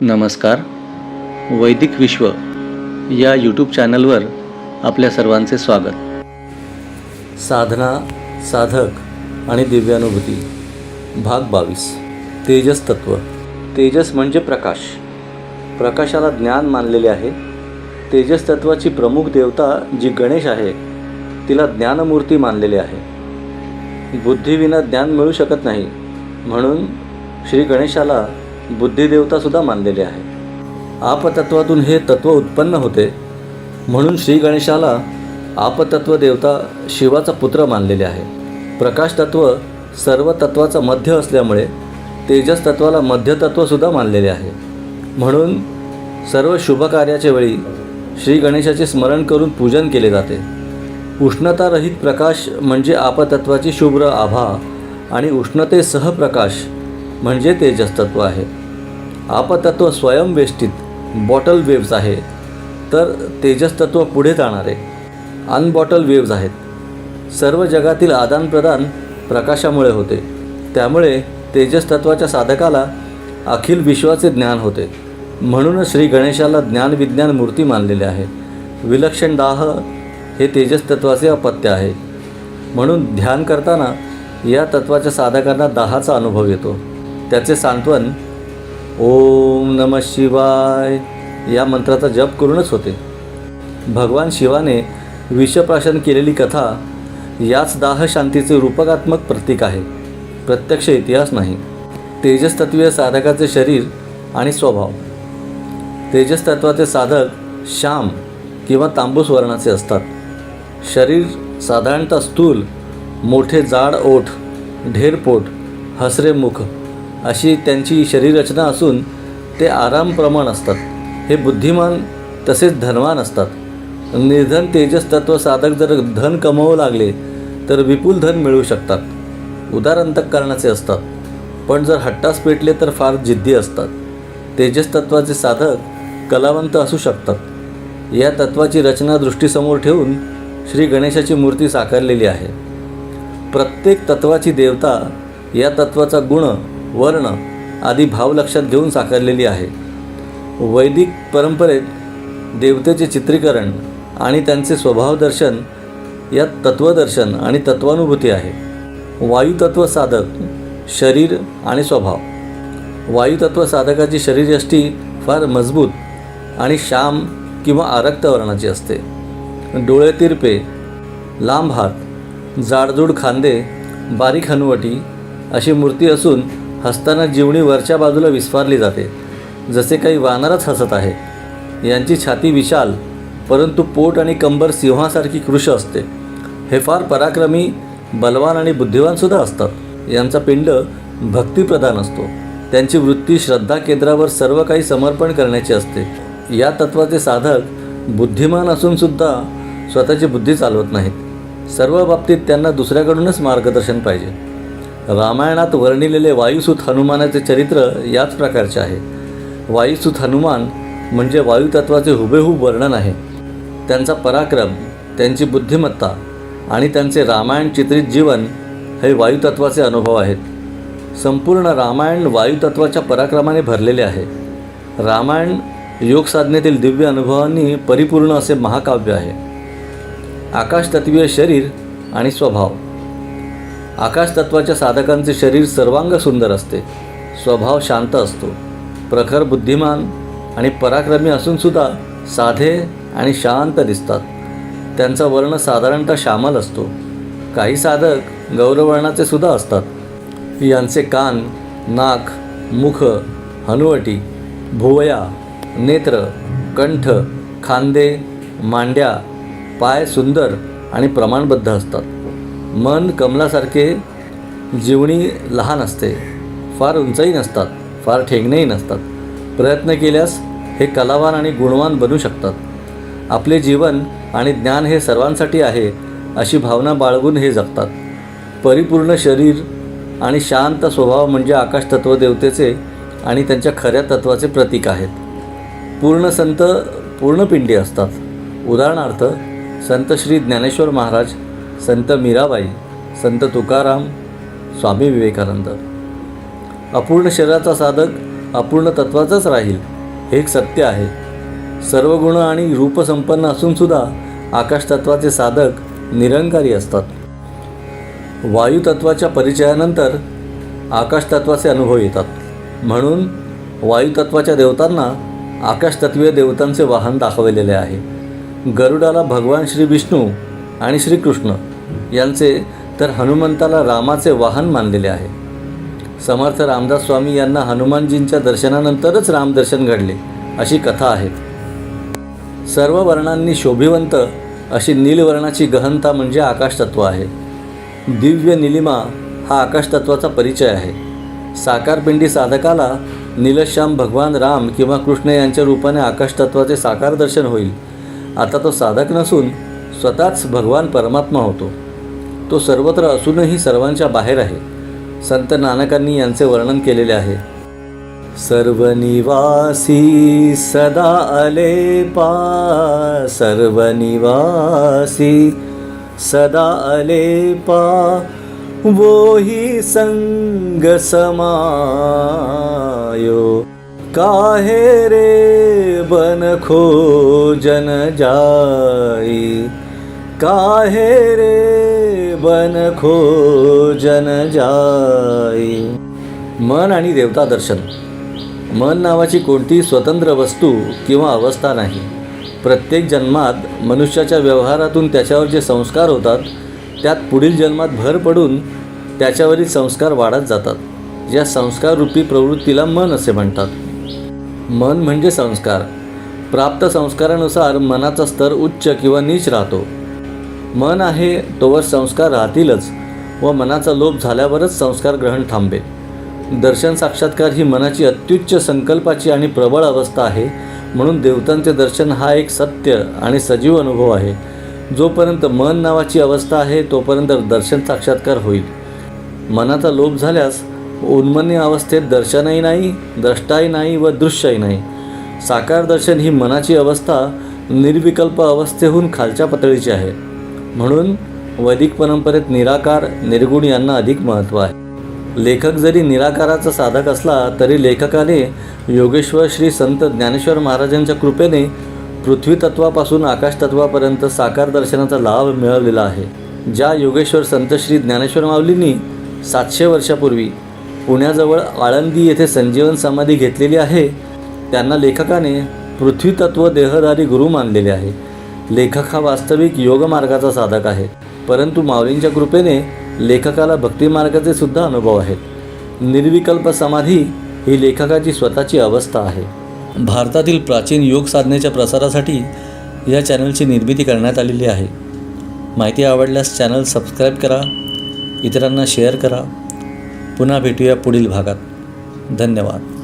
नमस्कार. वैदिक विश्व या यूट्यूब चॅनलवर आपल्या सर्वांचे स्वागत. साधना साधक आणि दिव्यानुभूती. भाग बावीस. तेजस तत्व. तेजस म्हणजे प्रकाश. प्रकाशाला ज्ञान मानलेले आहे. तेजस तत्वाची प्रमुख देवता जी गणेश आहे तिला ज्ञानमूर्ती मानलेले आहे. बुद्धीविना ज्ञान मिळू शकत नाही. म्हणून श्री गणेशाला बुद्धिदेवतासुद्धा मानलेले आहे. आपतत्वातून हे तत्व उत्पन्न होते. म्हणून श्री गणेशाला आपतत्व देवता शिवाचा पुत्र मानलेले आहे. प्रकाश तत्व सर्व तत्वाचा मध्य असल्यामुळे तेजस तत्वाला मध्यतत्वसुद्धा मानलेले आहे. म्हणून सर्व शुभकार्याच्या वेळी श्री गणेशाचे स्मरण करून पूजन केले जाते. उष्णतारहित प्रकाश म्हणजे आपतत्वाची शुभ्र आभा आणि उष्णतेसह प्रकाश म्हणजे तेजस्तत्व आहे. आपतत्व स्वयंवेष्टित बॉटल वेव्ज आहे. तर तेजस्तत्व पुढे जाणारे अनबॉटल वेव्ज आहेत. सर्व जगातील आदानप्रदान प्रकाशामुळे होते. त्यामुळे तेजस्तत्वाच्या साधकाला अखिल विश्वाचे ज्ञान होते. म्हणूनच श्री गणेशाला ज्ञानविज्ञान मूर्ती मानलेले आहे. विलक्षण दाह हे तेजस्तत्वाचे अपत्य आहे. म्हणून ध्यान करताना या तत्वाच्या साधकांना दाहाचा अनुभव येतो. त्याचे सांत्वन ओम नम शिवाय या मंत्राचा जप करूनच होते. भगवान शिवाने विषप्राशन केलेली कथा याच दाह शांतीचे रूपकात्मक प्रतीक आहे. प्रत्यक्ष इतिहास नाही. तेजस्तत्वीय साधकाचे शरीर आणि स्वभाव. तेजस्तत्वाचे साधक श्याम किंवा तांबूस वर्णाचे असतात. शरीर साधारणतः स्थूल मोठे जाड ओठ ढेरपोट हसरे मुख अशी त्यांची शरीररचना असून ते आरामप्रमाण असतात. हे बुद्धिमान तसेच धनवान असतात. निर्धन तेजस तत्व साधक जर धन कमवू लागले तर विपुल धन मिळू शकतात. उदार अंतःकरणाचे असतात. पण जर हट्टास पेटले तर फार जिद्दी असतात. तेजस तत्वाचे साधक कलावंत असू शकतात. या तत्वाची रचना दृष्टीसमोर ठेवून श्री गणेशाची मूर्ती साकारलेली आहे. प्रत्येक तत्वाची देवता या तत्वाचा गुण वर्ण आदी भाव लक्षात घेऊन साकारलेली आहे. वैदिक परंपरेत देवतेचे चित्रीकरण आणि त्यांचे स्वभावदर्शन यात तत्वदर्शन आणि तत्वानुभूती आहे. वायुतत्व साधक शरीर आणि स्वभाव. वायुतत्व साधकाची शरीरयष्टी फार मजबूत आणि श्याम किंवा आरक्त वर्णाची असते. डोळे तिरपे लांब हात जाडजूड खांदे बारीक हनुवटी अशी मूर्ती असून हसताना जीवणी वरच्या बाजूला विस्फारली जाते. जसे काही वानरच हसत आहे. यांची छाती विशाल परंतु पोट आणि कंबर सिंहासारखी कृश असते. हे फार पराक्रमी बलवान आणि बुद्धिवानसुद्धा असतात. यांचा पिंड भक्तिप्रधान असतो. त्यांची वृत्ती श्रद्धा केंद्रावर सर्व काही समर्पण करण्याची असते. या तत्वाचे साधक बुद्धिमान असूनसुद्धा स्वतःची बुद्धी चालवत नाहीत. सर्व बाबतीत त्यांना दुसऱ्याकडूनच मार्गदर्शन पाहिजे. रामायणात वर्णिलेले वायुसूत हनुमानाचे चरित्र याच प्रकारचे आहे. वायुसूत हनुमान म्हणजे वायुतत्वाचे हुबेहूब वर्णन आहे. त्यांचा पराक्रम त्यांची बुद्धिमत्ता आणि त्यांचे रामायण चित्रित जीवन हे वायुतत्वाचे अनुभव आहेत. संपूर्ण रामायण वायुतत्वाच्या पराक्रमाने भरलेले आहे. रामायण योगसाधनेतील दिव्य अनुभवांनी परिपूर्ण असे महाकाव्य आहे. आकाशतत्वीय शरीर आणि स्वभाव. आकाशतत्वाच्या साधकांचे शरीर सर्वांग सुंदर असते. स्वभाव शांत असतो. प्रखर बुद्धिमान आणि पराक्रमी असूनसुद्धा साधे आणि शांत दिसतात. त्यांचा वर्ण साधारणतः श्यामल असतो. काही साधक गौरवर्णाचे सुद्धा असतात. यांचे कान नाक मुख हनुवटी भुवया नेत्र कंठ खांदे मांड्या पाय सुंदर आणि प्रमाणबद्ध असतात. मन कमलासारखे जीवणी लहान असते. फार उंचही नसतात फार ठेंगणेही नसतात. प्रयत्न केल्यास हे कलावान आणि गुणवान बनू शकतात. आपले जीवन आणि ज्ञान हे सर्वांसाठी आहे अशी भावना बाळगून हे जगतात. परिपूर्ण शरीर आणि शांत स्वभाव म्हणजे आकाश तत्वदेवतेचे आणि त्यांच्या खऱ्या तत्वाचे प्रतीक आहेत. पूर्ण संत पूर्णपिंडी असतात. उदाहरणार्थ संत श्री ज्ञानेश्वर महाराज संत मीराबाई संत तुकाराम स्वामी विवेकानंद. अपूर्ण शरीराचा साधक अपूर्ण तत्वाचाच राहील हे एक सत्य आहे. सर्व गुण आणि रूपसंपन्न असूनसुद्धा आकाशतत्वाचे साधक निरंकारी असतात. वायुतत्वाच्या परिचयानंतर आकाशतत्वाचे अनुभव येतात. म्हणून वायुतत्वाच्या देवतांना आकाशतत्वीय देवतांचे वाहन दाखवलेले आहे. गरुडाला भगवान श्री विष्णू आणि श्रीकृष्ण यांचे तर हनुमंताला रामाचे वाहन मानलेले आहे. समर्थ रामदास स्वामी यांना हनुमानजींच्या दर्शनानंतरच रामदर्शन घडले अशी कथा आहे. सर्व वर्णांनी शोभिवंत अशी नीलवर्णाची गहनता म्हणजे आकाशतत्व आहे. दिव्य निलिमा हा आकाशतत्वाचा परिचय आहे. साकारपिंडी साधकाला नीलश्याम भगवान राम किंवा कृष्ण यांच्या रूपाने आकाशतत्वाचे साकार दर्शन होईल. आता तो साधक नसून स्वतःच भगवान परमात्मा होतो. तो सर्वत्र असूनही सर्वांच्या बाहेर आहे. संत नानकांनी यांचे वर्णन केलेले आहे. सर्वनिवासी सदा अलेपा सर्वनिवासी सदा अलेपा वो ही संग समायो। काहे रे बन खो जन जाई? काहे रे बन खो जन जाई? मन आणि देवता दर्शन. मन नावाची कोणतीही स्वतंत्र वस्तू किंवा अवस्था नाही. प्रत्येक जन्मात मनुष्याच्या व्यवहारातून त्याच्यावर जे संस्कार होतात त्यात पुढील जन्मात भर पडून त्याच्यावरील संस्कार वाढत जातात. या संस्काररूपी प्रवृत्तीला मन असे म्हणतात. मन म्हणजे संस्कार. प्राप्त संस्कारानुसार मनाचा स्तर उच्च किंवा नीच राहतो. मन आहे तोवर संस्कार राहतीलच व मनाचा लोप झाल्यावरच संस्कार ग्रहण थांबेल. दर्शन साक्षात्कार ही मनाची अत्युच्च संकल्पाची आणि प्रबळ अवस्था आहे म्हणून देवतांचे दर्शन हा एक सत्य आणि सजीव अनुभव आहे. जोपर्यंत मन नावाची अवस्था आहे तोपर्यंत दर्शन साक्षात्कार होईल. मनाचा लोप झाल्यास उन्मन्य अवस्थेत दर्शनही नाही द्रष्टाही नाही व दृश्यही नाही. साकार दर्शन ही मनाची अवस्था निर्विकल्प अवस्थेहून खालच्या पातळीची आहे. म्हणून वैदिक परंपरेत निराकार निर्गुण यांना अधिक महत्त्व आहे. लेखक जरी निराकाराचा साधक असला तरी लेखकाने योगेश्वर श्री संत ज्ञानेश्वर महाराजांच्या कृपेने पृथ्वी तत्वापासून आकाश तत्वापर्यंत साकार दर्शनाचा लाभ मिळवलेला आहे. ज्या योगेश्वर संत श्री ज्ञानेश्वर माऊलींनी सातशे वर्षापूर्वी पुण्याजवळ आळंदी येथे संजीवन समाधी घेतलेली आहे. त्यांना लेखकाने पृथ्वी तत्व देहधारी गुरु मानलेले आहे. लेखक हा वास्तविक योगमार्गाचा साधक आहे. परंतु माऊलींच्या कृपेने लेखकाला भक्तिमार्गाचे सुद्धा अनुभव आहेत. निर्विकल्प समाधी ही लेखकाची स्वतःची अवस्था आहे. भारतातील प्राचीन योग साधनेच्या प्रसारासाठी या चॅनलची निर्मिती करण्यात आलेली आहे. माहिती आवडल्यास चॅनल सबस्क्राईब करा. इतरांना शेअर करा. पुन्हा भेटूया पुढील भागात. धन्यवाद.